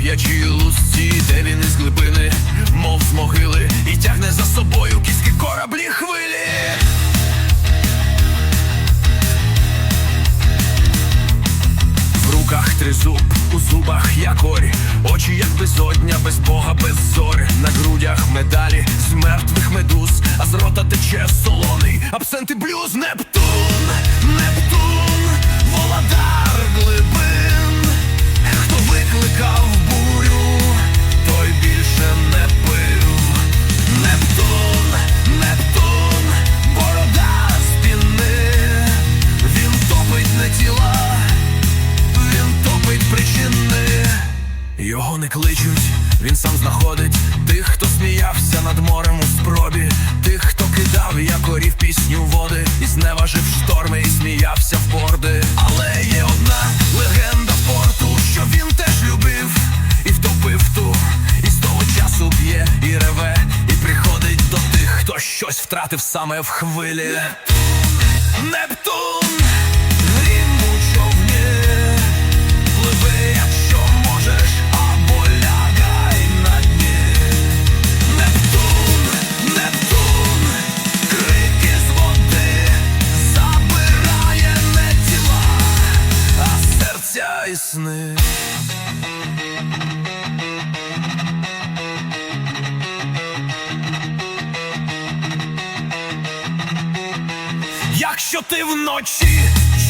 хлоп'ячій лусті, де він із глибини, мов з могили, і тягне за собою кіські кораблі хвилі. В руках тризуб, у зубах якорі, очі як безодня, без Бога, без зори. На грудях медалі з мертвих медуз, а з рота тече солоний абсент і блюз. Нептун, його не кличуть, він сам знаходить. Тих, хто сміявся над морем у спробі, тих, хто кидав якорів пісню води, і зневажив шторми, і сміявся в борди. Але є одна легенда порту, що він теж любив. І втопив ту, і з того часу б'є і реве, і приходить до тих, хто щось втратив саме в хвилі. Нептун, Якщо ти вночі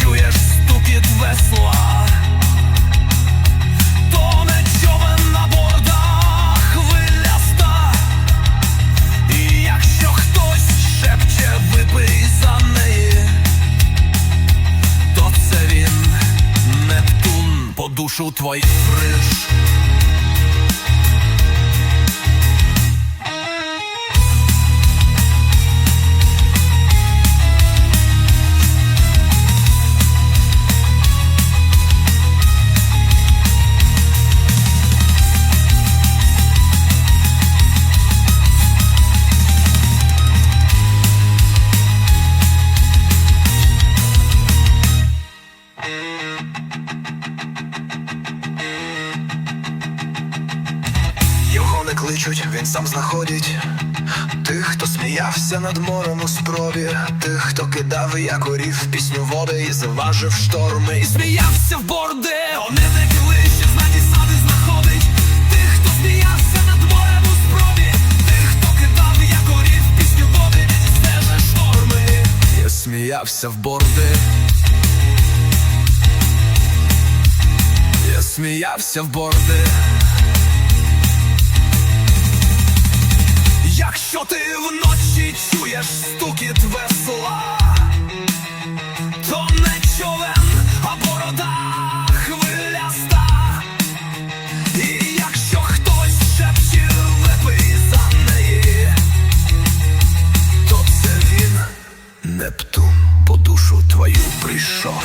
чуєш стукіт весла, то не човен на бордах хвиляста. І якщо хтось шепче випий за неї, то це він Нептун по душу твою фриш. Кличуть, він сам знаходить. Тих, хто сміявся над морем у спробі. Тих, хто кидав якорів пісню води і заважив шторми. І Сміявся в борди, вони не кличе, знаті сади знаходить. Тих, хто сміявся над морем у спробі. Тих, хто кидав якорів пісню води Стеже шторми. Я сміявся в борди Я сміявся в борди Якщо ти вночі чуєш стукіт весла, то не човен, а борода хвиляста. І якщо хтось шепче випий за неї, то це він Нептун по душу твою прийшов.